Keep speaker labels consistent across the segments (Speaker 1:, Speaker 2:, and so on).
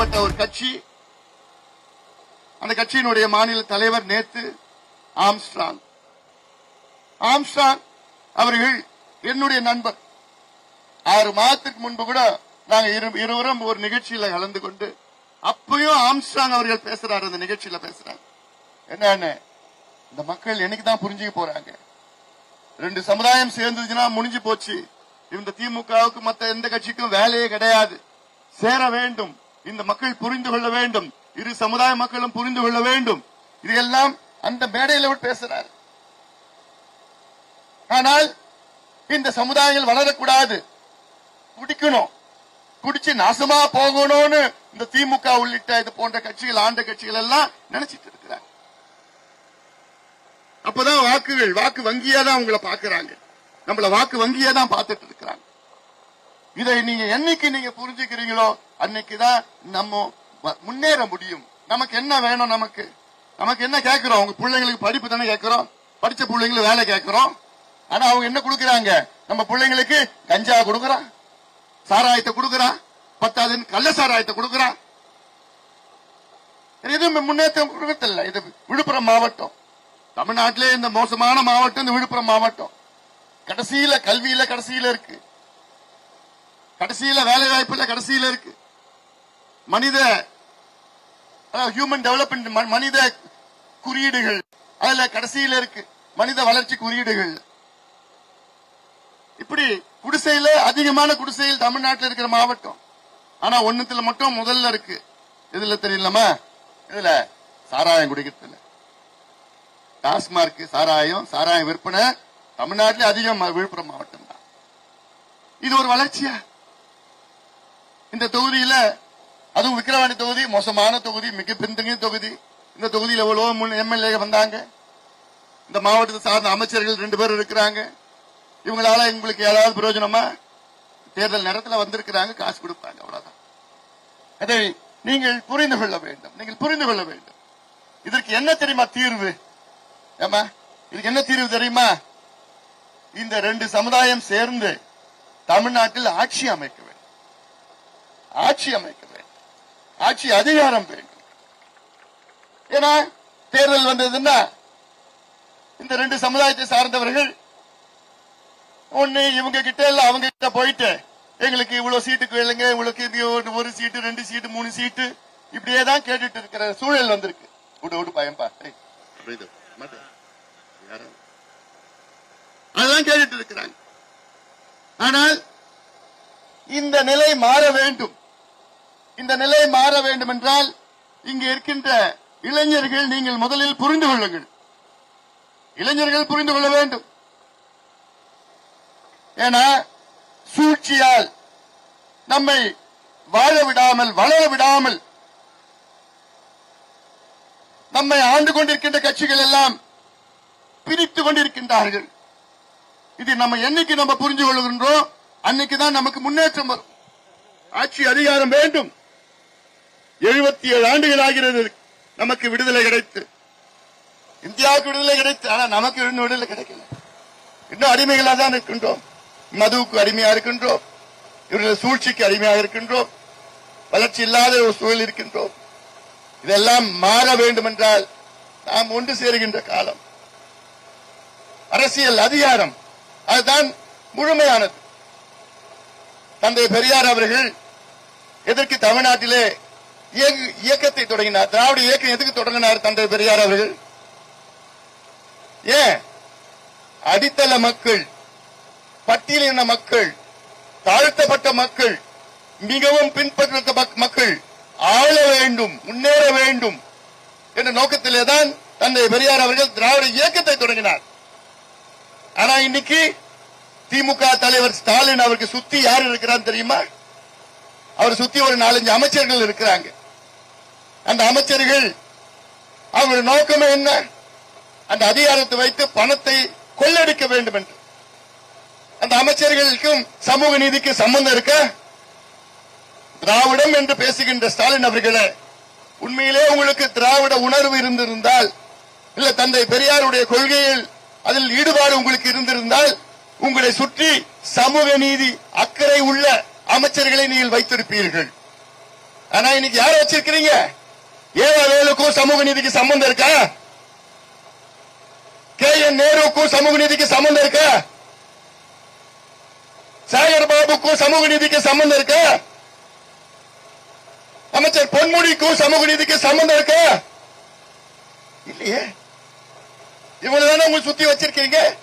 Speaker 1: அப்படிப்பட்ட ஒரு கட்சி. அந்த கட்சியினுடைய மாநில தலைவர் நேத்து ஆம்ஸ்ட்ராங். ஆம்ஸ்ட்ராங் அவர்கள் என்னுடைய நண்பர். ஆறு மாதத்துக்கு முன்பு கூட நாங்க இருவரும் ஒரு நிகழ்ச்சியில கலந்து கொண்டு அப்பயும் ஆம்ஸ்ட்ராங் அவர்கள் பேசுறாரு அந்த நிகழ்ச்சியில பேசுறாங்க என்னன்னு இந்த மக்கள் என்னைக்கு தான் புரிஞ்சுக்க போறாங்க? ரெண்டு சமுதாயம் சேர்ந்துச்சுன்னா முடிஞ்சு போச்சு. இந்த திமுகவுக்கு மத்த எந்த கட்சிக்கும் வேலையே கிடையாது. சேர வேண்டும். இந்த மக்கள் புரிந்து கொள்ள வேண்டும். இரு சமுதாய மக்களும் புரிந்து கொள்ள வேண்டும். இதையெல்லாம் அந்த மேடையில விட்டு பேசுறாரு. ஆனால் இந்த சமுதாயங்கள் வளரக்கூடாது. குடிக்கணும். குடிச்சு நாசமா போகணும்னு இந்த திமுக உள்ளிட்ட இது போன்ற கட்சிகள் ஆண்ட கட்சிகள் எல்லாம் நினைச்சிட்டு இருக்கிறாங்க. அப்பதான் வாக்குகள் வாக்கு வங்கியா தான் உங்களை பாக்குறாங்க. நம்மள வாக்கு வங்கியா தான் பார்த்துட்டு இருக்கிறாங்க. இதை நீங்க என்னைக்கு நீங்க புரிஞ்சுக்கிறீங்களோ அன்னைக்குதான் நம்ம முன்னேற முடியும். நமக்கு என்ன வேணும் நமக்கு? நமக்கு என்ன கேட்கிறோம்? உங்க பிள்ளைங்களுக்கு படிப்பு தானே கேட்கிறோம்? படிச்ச பிள்ளைங்களுக்கு வேலை கேட்கிறோம். ஆனா அவங்க என்ன கொடுக்கறாங்க? நம்ம பிள்ளைங்களுக்கு கஞ்சா கொடுக்கறான் சாராயத்தை கொடுக்கறான் பத்தாதுன்னு கள்ள சாராயத்தை கொடுக்கறான் எதுவும் முன்னேற்றம் கொடுக்கறதில்ல. இது விழுப்புரம் மாவட்டம். தமிழ்நாட்டிலே இந்த மோசமான மாவட்டம் இந்த விழுப்புரம் மாவட்டம். கடைசியில கல்வியில கடைசியில இருக்கு. கடைசியில வேலை வாய்ப்புல கடைசியில இருக்கு. மனித ஹியூமன் டெவலப்மெண்ட் மனித குறியீடுகள். அதுல கடைசியில இருக்கு. மனித வளர்ச்சி குறியீடுகள். இப்படி குடிசையில அதிகமான குடிசையில் தமிழ்நாட்டில் இருக்கிற மாவட்டம். ஆனா ஒன்னுத்துல மட்டும் முதல்ல இருக்கு. இதுல தெரியலமா இதுல சாராயம் குடிக்கிறதுல. டாஸ்மார்க் சாராயம் சாராயம் விற்பனை தமிழ்நாட்டிலே அதிகம் விழுப்புரம் மாவட்டம் தான். இது ஒரு வளர்ச்சியா? இந்த தொகுதியில அதுவும் விக்கிரவாணி தொகுதி மோசமான தொகுதி மிக பின்தங்கிய தொகுதி. இந்த தொகுதியில் எவ்வளவு எம்எல்ஏ வந்தாங்க. இந்த மாவட்டத்தை சார்ந்த அமைச்சர்கள் ரெண்டு பேர் இருக்கிறாங்க. இவங்களால எங்களுக்கு ஏதாவது பிரயோஜனமா? தேர்தல் நேரத்தில் வந்திருக்கிறாங்க காசு கொடுப்பாங்க அவ்வளவுதான். அதை நீங்கள் புரிந்து கொள்ள வேண்டும். நீங்கள் புரிந்து கொள்ள வேண்டும். இதற்கு என்ன தெரியுமா தீர்வு? ஏமா இதுக்கு என்ன தீர்வு தெரியுமா? இந்த ரெண்டு சமுதாயம் சேர்ந்து தமிழ்நாட்டில் ஆட்சி அமைக்க வேண்டும். ஆட்சி அமைக்க வேண்டும். ஆட்சி அதிகாரம் வேண்டும். ஏன்னா தேர்தல் வந்ததுன்னா இந்த ரெண்டு சமுதாயத்தை சார்ந்தவர்கள் ஒண்ணு இவங்க கிட்ட இல்ல அவங்க கிட்ட போயிட்டு எங்களுக்கு இவ்வளவு சீட்டுக்கு இல்லைங்க இவ்வளவுக்கு இது ஒரு- சீட்டு ரெண்டு சீட்டு மூணு சீட்டு இப்படியே தான் கேட்டுட்டு இருக்கிற சூழல் வந்திருக்கு. விடு விடு பயன்பா அதான் அதெல்லாம் கேட்டுட்டு இருக்கிறாங்க. ஆனால் இந்த நிலை மாற வேண்டும். இந்த நிலை மாற வேண்டும் என்றால் இங்கு இருக்கின்ற இளைஞர்கள் நீங்கள் முதலில் புரிந்து கொள்ளுங்கள். இளைஞர்கள் புரிந்து கொள்ள வேண்டும். ஏன்னா சூழ்ச்சியால் நம்மை வாழ விடாமல் வளர விடாமல் நம்மை ஆண்டு கொண்டிருக்கின்ற கட்சிகள் எல்லாம் பிரித்து கொண்டிருக்கின்றார்கள். இது நம்ம என்னைக்கு நம்ம புரிஞ்சு கொள்கின்றோம்? அன்னைக்கு தான் நமக்கு முன்னேற்றம் வரும். ஆட்சி அதிகாரம் வேண்டும். எழுபத்தி ஏழு ஆண்டுகள் ஆகிறது நமக்கு விடுதலை கிடைத்து. இந்தியாவுக்கு விடுதலை கிடைத்து ஆனா நமக்கு இன்னும் விடுதலை கிடைக்கல. இன்னும் அடிமைகளா தான் இருக்கின்றோம். மதுவுக்கு அடிமையா இருக்கின்றோம். இவருடைய சூழ்ச்சிக்கு அடிமையாக இருக்கின்றோம். வளர்ச்சி இல்லாத ஒரு சூழல் இருக்கின்றோம். இதெல்லாம் மாற வேண்டும் என்றால் நாம் ஒன்று சேருகின்ற காலம். அரசியல் அதிகாரம் அதுதான் முழுமையானது. தந்தை பெரியார் அவர்கள் எதற்கு தமிழ்நாட்டிலே இயக்கத்தை தொடங்கினார். திராவிட இயக்கம் எதுக்கு தொடங்கினார் தந்தை பெரியார் அவர்கள்? ஏன்? அடித்தள மக்கள் பட்டியலின மக்கள் தாழ்த்தப்பட்ட மக்கள் மிகவும் பின்பற்ற மக்கள் ஆள வேண்டும் முன்னேற வேண்டும் என்ற நோக்கத்திலே தான் தந்தை பெரியார் அவர்கள் திராவிட இயக்கத்தை தொடங்கினார். ஆனா இன்னைக்கு திமுக தலைவர் ஸ்டாலின் அவருக்கு சுத்தி யார் இருக்கிறான்னு தெரியுமா? அவர் சுத்தி ஒரு நாலஞ்சு அமைச்சர்கள் இருக்கிறாங்க. அந்த அமைச்சர்கள் அவருடைய நோக்கமே என்ன? அந்த அதிகாரத்தை வைத்து பணத்தை கொள்ளடிக்க வேண்டும் என்று. அந்த அமைச்சர்களுக்கும் சமூக நீதிக்கு சம்பந்தம் இருக்க? திராவிடம் என்று பேசுகின்ற ஸ்டாலின் அவர்களே உண்மையிலே உங்களுக்கு திராவிட உணர்வு இருந்திருந்தால் இல்ல தந்தை பெரியாருடைய கொள்கையில் அதில் ஈடுபாடு உங்களுக்கு இருந்திருந்தால் உங்களை சுற்றி சமூக நீதி அக்கறை உள்ள அமைச்சர்களை நீங்கள் வைத்திருப்பீர்கள். ஆனா இன்னைக்கு யாரை வச்சிருக்கிறீங்க? ஏவா வேலுக்கும் சமூக நீதிக்கு சம்பந்தம் இருக்கா? கே என் நேருக்கும் சமூக நீதிக்கு சம்பந்தம் இருக்க? சேகர் பாபுக்கும் சமூக நீதிக்கு சம்பந்தம் இருக்க? அமைச்சர் பொன்முடிக்கும் சமூக நீதிக்கு சம்பந்தம் இருக்க? இல்லையே. இவங்க தானே உங்களை சுத்தி வச்சிருக்கீங்க?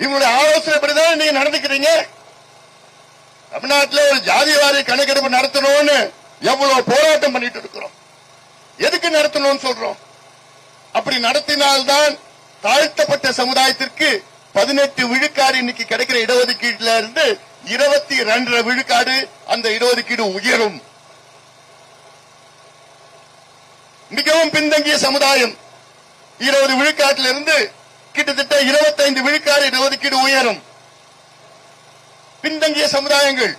Speaker 1: இவங்களுடைய ஆலோசனைப்படிதான் நீங்க நடந்துக்கிறீங்க? தமிழ்நாட்டில் ஒரு ஜாதிவாரி கணக்கெடுப்பு நடத்தணும்னு எவ்வளவு போராட்டம் பண்ணிட்டு இருக்கிறோம். எதுக்கு நடத்தணும்னு சொல்றோம்? அப்படி நடத்தினால்தான் தாழ்த்தப்பட்ட சமுதாயத்திற்கு பதினெட்டு விழுக்காடு இன்னைக்கு கிடைக்கிற இடஒதுக்கீட்டுல இருந்து இருபத்தி ரெண்டரை விழுக்காடு அந்த இடஒதுக்கீடு உயரும். மிகவும் பின்தங்கிய சமுதாயம் இருபது விழுக்காட்டிலிருந்து கிட்டத்தட்ட இருபத்தைந்து விழுக்காடு இடஒதுக்கீடு உயரும். பின்தங்கிய சமுதாயங்கள்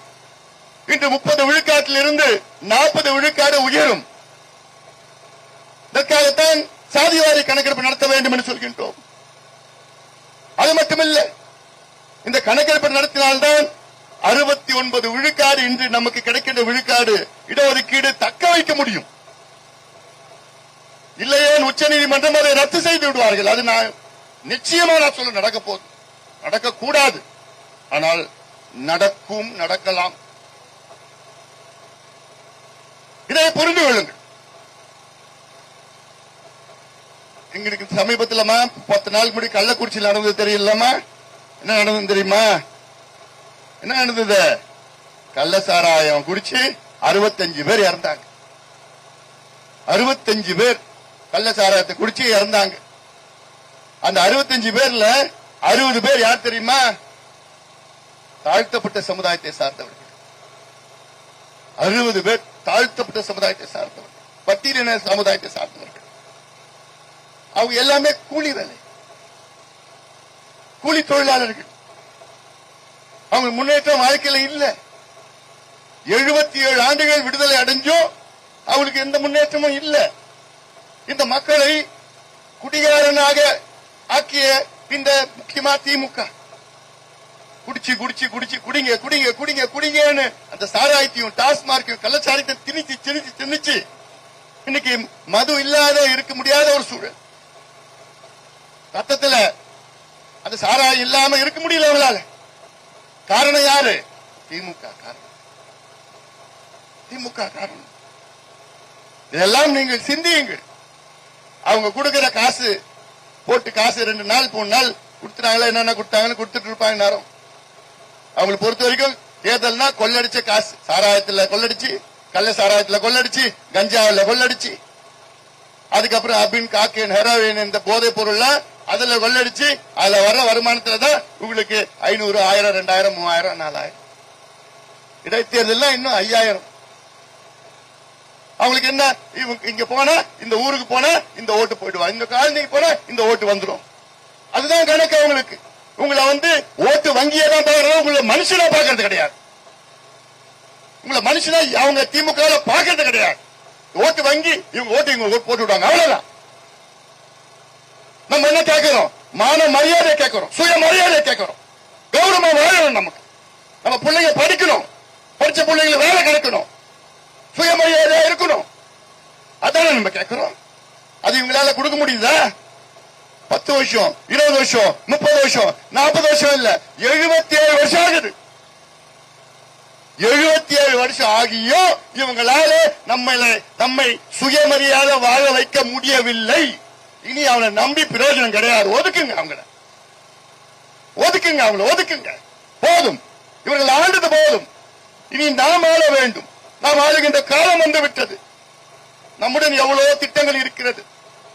Speaker 1: இன்று முப்பது விழுக்காட்டிலிருந்து நாற்பது விழுக்காடு உயரும். இதற்காகத்தான் சாதிவாரி கணக்கெடுப்பு நடத்த வேண்டும் என்று சொல்கின்றோம். அது மட்டுமில்லை இந்த கணக்கெடுப்பு நடத்தினால்தான் அறுபத்தி ஒன்பது விழுக்காடு இன்று நமக்கு கிடைக்கின்ற விழுக்காடு இடஒதுக்கீடு தக்க வைக்க முடியும். இல்லையே உச்ச நீதிமன்றம் அதை ரத்து செய்து விடுவார்கள். அது நான் நிச்சயமா நான் சொல்ல நடக்க போகுது நடக்கக்கூடாது. ஆனால் நடக்கும் நடக்கலாம். இதை புரிந்து கொள்ளுங்கள். எங்களுக்கு சமீபத்திலமா பத்து நாள் முடி கள்ளக்குறிச்சியில் நடந்தது தெரியலமா என்ன நடந்தது தெரியுமா? என்ன நடந்தது கள்ள சாராயம் குடிச்சு அறுபத்தஞ்சு பேர் இறந்தாங்க. அறுபத்தஞ்சு பேர் கள்ள சாராயத்தை குடிச்சு இறந்தாங்க. அந்த அறுபத்தஞ்சு பேர்ல அறுபது பேர் யார் தெரியுமா? தாழ்த்தப்பட்ட சமுதாயத்தை சார்ந்தவர்கள். அறுபது பேர் தாழ்த்தப்பட்ட சமுதாயத்தை சார்ந்தவர்கள். பட்டியலின சமுதாயத்தை சார்ந்தவர்கள். அவங்க எல்லாமே கூலி வேலை. கூலி தொழிலாளர்கள். அவங்க முன்னேற்றம் வாழ்க்கையில இல்ல. எழுபத்தி ஏழு ஆண்டுகள் விடுதலை அடைஞ்சோம் அவளுக்கு எந்த முன்னேற்றமும் இல்ல. இந்த மக்களை குடிகாரனாக ஆக்கிய இந்த முக்கியமா திமுக. குடிச்சு குடிச்சு குடிச்சு குடிங்க குடிங்க குடிங்க குடிங்கன்னு அந்த சாராயத்தையும் டாஸ்மார்க்கையும் கள்ளச்சாரத்தையும் திணிச்சு திணிச்சு திணிச்சு இன்னைக்கு மது இல்லாத இருக்க முடியாத ஒரு சூழல். ரத்தத்துல அந்த சாராயம் இல்லாம இருக்க முடியல அவங்களால. காரணம் யாரு? திமுக காரணம். திமுக காரணம். இதெல்லாம் நீங்கள் சிந்தியுங்கள். அவங்க கொடுக்கிற காசு போட்டு காசு ரெண்டு நாள் மூணு நாள் கொடுத்துட்டாங்களா என்னென்ன கொடுத்தாங்கன்னு கொடுத்துட்டு இருப்பாங்க நேரம். அவங்களை பொறுத்த வரைக்கும் தேர்தல்னா கொள்ளடிச்ச காசு. சாராயத்துல கொள்ளடிச்சு கள்ள சாராயத்துல கொள்ளடிச்சு கஞ்சாவில் கொள்ளடிச்சு. அதுக்கப்புறம் அபின் காக்கேன் ஹெரோயின் இந்த போதைப் பொருள்ல அதுல கொள்ளடிச்சு அதுல வர வருமானத்துல தான் உங்களுக்கு ஐநூறு ஆயிரம் ரெண்டாயிரம் மூவாயிரம் நாலாயிரம். இடைத்தேர்தல் இன்னும் ஐயாயிரம். அவங்களுக்கு என்ன? இவங்க இங்க போனா இந்த ஊருக்கு போனா இந்த ஓட்டு போயிடுவாங்க. இந்த காலனிக்கு போனா இந்த ஓட்டு வந்துடும் அதுதான் கணக்கு அவங்களுக்கு. உங்களை வந்து ஓட்டு வங்கியை தான் பாக்குறது உங்களை மனுஷனா பாக்குறது கிடையாது. உங்களை மனுஷனா அவங்க திமுக பாக்குறது கிடையாது. ஓட்டு வங்கி இவங்க ஓட்டு இவங்க ஓட்டு போட்டு விடுவாங்க. அவ்வளவுதான். நம்ம என்ன கேட்கிறோம் மான மரியாதை கேட்கிறோம் சுய மரியாதை கேட்கிறோம் கௌரவமா வாழணும் நமக்கு. நம்ம பிள்ளைங்க படிக்கணும். படிச்ச பிள்ளைங்க வேலை கிடைக்கணும். சுயமரியாதையா இருக்கணும். அதானே நம்ம கேட்கிறோம் அது இவங்களால கொடுக்க முடியுதா? பத்து வருஷம் இருபது வருஷம் முப்பது வருஷம் நாற்பது வருஷம் இல்ல. எழுபத்தி ஏழு வருஷம் ஆகுது. எழுபத்தி ஏழு வருஷம் ஆகியும் இவங்களால நம்மளை நம்மை சுயமரியாதை வாழ வைக்க முடியவில்லை. இனி அவனை நம்பி பிரயோஜனம் கிடையாது. ஒதுக்குங்க அவங்கள. ஒதுக்குங்க அவங்கள ஒதுக்குங்க. போதும். இவர்கள் ஆண்டது போதும். இனி நாம் ஆள வேண்டும். நாம் ஆளுகின்ற காலம் வந்து விட்டது நம்முடன் எவ்வளவு திட்டங்கள் இருக்கிறது.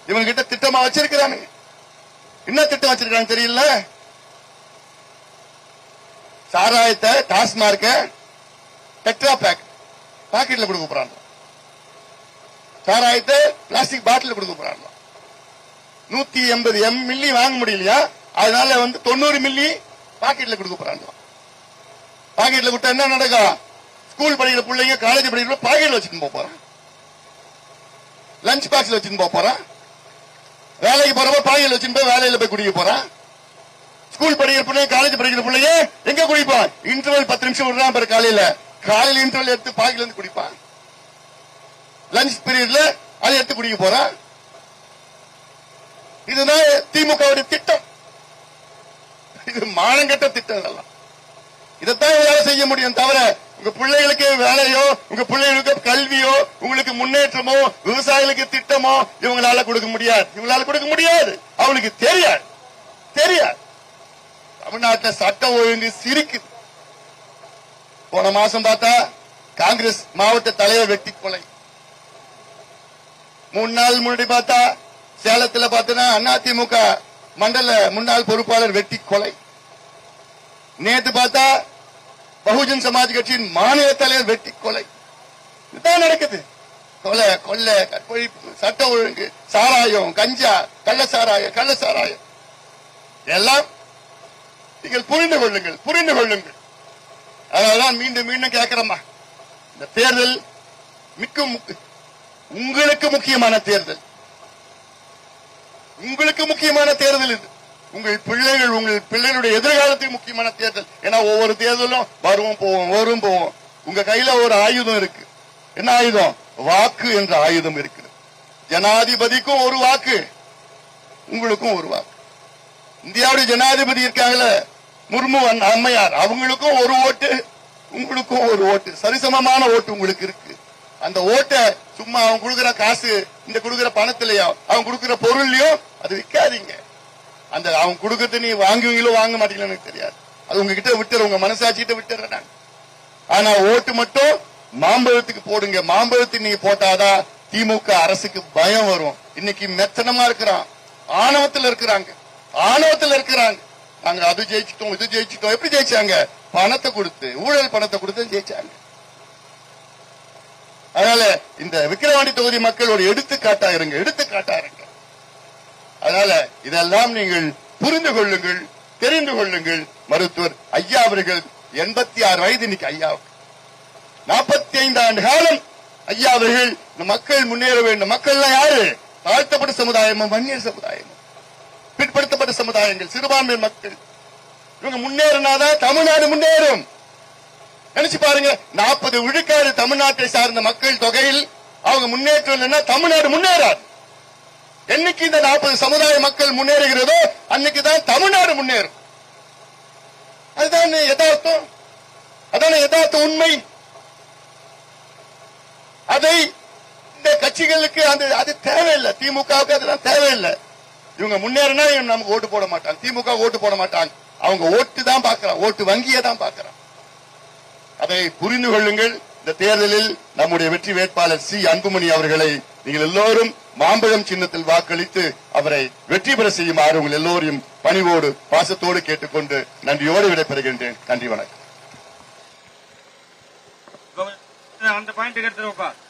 Speaker 1: இவங்க கிட்ட திட்டமா வச்சிருக்கிறானுங்க. என்ன திட்டம் வச்சிருக்காங்க தெரியல? சாராயத்தை டாஸ்மார்க்க டெட்ரா பேக். பாக்கெட்ல கொடுக்க போறாங்க. சாராயத்தை பிளாஸ்டிக் பாட்டில் கொடுக்க போறாங்க. நூத்தி எண்பது எம் மில்லி வாங்க முடியலையா? அதனால வந்து தொண்ணூறு மில்லி பாக்கெட்ல கொடுக்க போறாங்க. பாக்கெட்ல கொடுத்தா என்ன நடக்கும் ஸ்கூல் படிக்கிற பிள்ளைங்க காலேஜ் படிக்கிற பாக்கெட்ல வச்சுட்டு போக போறான் லஞ்ச் பாக்ஸ்ல வச்சுட்டு போக போறான் வேலைக்கு போறப்ப பாக்கெட்ல வச்சுட்டு போய் வேலையில போய் குடிக்க போறான் ஸ்கூல் படிக்கிற பிள்ளைங்க காலேஜ் படிக்கிற பிள்ளைங்க எங்க குடிப்பான் இன்டர்வல் பத்து நிமிஷம் விடுறான் பாரு காலையில. காலையில இன்டர்வல் எடுத்து பாக்கெட்ல இருந்து குடிப்பான் லஞ்ச் பீரியட்ல அதை எடுத்து குடிக்க போறான் இதுதான் திமுகவுடைய திட்டம். இது மானங்கட்ட திட்டம் இதெல்லாம். இதைத்தான் இவங்களால செய்ய முடியும் தவிர உங்க பிள்ளைகளுக்கு வேலையோ உங்க பிள்ளைகளுக்கு கல்வியோ உங்களுக்கு முன்னேற்றமோ விவசாயிகளுக்கு திட்டமோ இவங்களால கொடுக்க முடியாது. இவங்களால கொடுக்க முடியாது. அவங்களுக்கு தெரியாது. தெரியாது. தமிழ்நாட்டில் சட்டம் ஒழுங்கு சிரிக்குது. போன மாசம் பார்த்தா காங்கிரஸ் மாவட்ட தலைவர் வெட்டி கொலை. மூணு நாள் முன்னாடி பார்த்தா சேலத்துல பார்த்தீங்கன்னா அதிமுக மண்டல முன்னாள் பொறுப்பாளர் வெட்டி கொலை. நேத்து பார்த்தா பகுஜன் சமாஜ் கட்சியின் மாநில தலைவர் வெட்டி கொலை. இதுதான் நடக்குது. கொலை கொள்ளை கற்பழிப்பு சட்ட ஒழுங்கு சாராயம் கஞ்சா கள்ள சாராயம் கள்ள சாராயம் எல்லாம் நீங்கள் புரிந்து கொள்ளுங்கள் புரிந்து கொள்ளுங்கள். அதனால்தான் மீண்டும் மீண்டும் கேட்கிறோமா இந்த தேர்தல் மிக்க உங்களுக்கு முக்கியமான தேர்தல். உங்களுக்கு முக்கியமான தேர்தல் இது. உங்கள் பிள்ளைகள் உங்கள் பிள்ளைகளுடைய எதிர்காலத்துக்கு முக்கியமான தேர்தல். ஏன்னா ஒவ்வொரு தேர்தலும் வருவோம் போவோம் வரும் போவோம். உங்க கையில ஒரு ஆயுதம் இருக்கு. என்ன ஆயுதம்? வாக்கு என்ற ஆயுதம் இருக்குது ஜனாதிபதிக்கும் ஒரு வாக்கு. உங்களுக்கும் ஒரு வாக்கு. இந்தியாவுடைய ஜனாதிபதி இருக்காங்கல்ல முர்மு அம்மையார். அவங்களுக்கும் ஒரு ஓட்டு உங்களுக்கும் ஒரு ஓட்டு. சரிசமமான ஓட்டு உங்களுக்கு இருக்கு. அந்த ஓட்டை சும்மா அவன் கொடுக்கிற காசு இந்த கொடுக்கிற பணத்திலயோ அவன் கொடுக்கிற பொருள்லயோ அது விற்காதீங்க அந்த அவன் கொடுக்கறது நீ வாங்குவீங்களோ வாங்க மாட்டீங்களோ எனக்கு தெரியாது. அது உங்ககிட்ட விட்டுற உங்க மனசாட்சிகிட்ட விட்டுறேன் நான். ஆனா ஓட்டு மட்டும் மாம்பழத்துக்கு போடுங்க. மாம்பழத்துக்கு நீங்க போட்டாதான் திமுக அரசுக்கு பயம் வரும். இன்னைக்கு மெத்தனமா இருக்கிறான். ஆணவத்துல இருக்கிறாங்க. ஆணவத்துல இருக்கிறாங்க. நாங்க அது ஜெயிச்சிட்டோம் இது ஜெயிச்சிட்டோம். எப்படி ஜெயிச்சாங்க? பணத்தை கொடுத்து ஊழல் பணத்தை கொடுத்து ஜெயிச்சாங்க. அதனால இந்த விக்கிரவாண்டி தொகுதி மக்கள் ஒரு எடுத்துக்காட்டா இருங்க எடுத்துக்காட்டா இருங்க. அதனால இதெல்லாம் நீங்கள் புரிந்து கொள்ளுங்கள் தெரிந்து கொள்ளுங்கள் மருத்துவர் ஐயா அவர்கள். எண்பத்தி ஆறு வயது இன்னைக்கு ஐயா நாற்பத்தி ஐந்து ஆண்டு காலம் ஐயா அவர்கள் மக்கள் முன்னேற வேண்டும். மக்கள்லாம் யாரு? தாழ்த்தப்பட்ட சமுதாயமும் வன்னியர் சமுதாயமும். பிற்படுத்தப்பட்ட சமுதாயங்கள் சிறுபான்மை மக்கள். இவங்க முன்னேறினாதான் தமிழ்நாடு முன்னேறும். நினைச்சு பாருங்க நாற்பது விழுக்காடு தமிழ்நாட்டை சார்ந்த மக்கள் தொகையில் அவங்க முன்னேற்றம் இல்லைன்னா தமிழ்நாடு முன்னேறாது. என்னைக்கு இந்த நாற்பது சமுதாய மக்கள் முன்னேறுகிறதோ அன்னைக்கு தான் தமிழ்நாடு முன்னேறும். அதுதான் யதார்த்தம். அதான யதார்த்த உண்மை. அதை இந்த கட்சிகளுக்கு அந்த அது தேவையில்லை. திமுகவுக்கு அதெல்லாம் தேவையில்லை. இவங்க முன்னேறினா நமக்கு ஓட்டு போட மாட்டாங்க திமுக ஓட்டு போட மாட்டாங்க அவங்க ஓட்டு தான் பாக்குறான் ஓட்டு வங்கியை தான் பாக்குறான் அதை புரிந்து கொள்ளுங்கள். இந்த தேர்தலில் நம்முடைய வெற்றி வேட்பாளர் சி. அன்புமணி அவர்களை நீங்கள் எல்லோரும் மாம்பழம் சின்னத்தில் வாக்களித்து அவரை வெற்றி பெற செய்யுமாறு உங்கள் எல்லோரையும் பணிவோடு பாசத்தோடு கேட்டுக்கொண்டு நன்றியோடு விடைபெறுகின்றேன். நன்றி வணக்கம்.
Speaker 2: அந்த பாயிண்ட்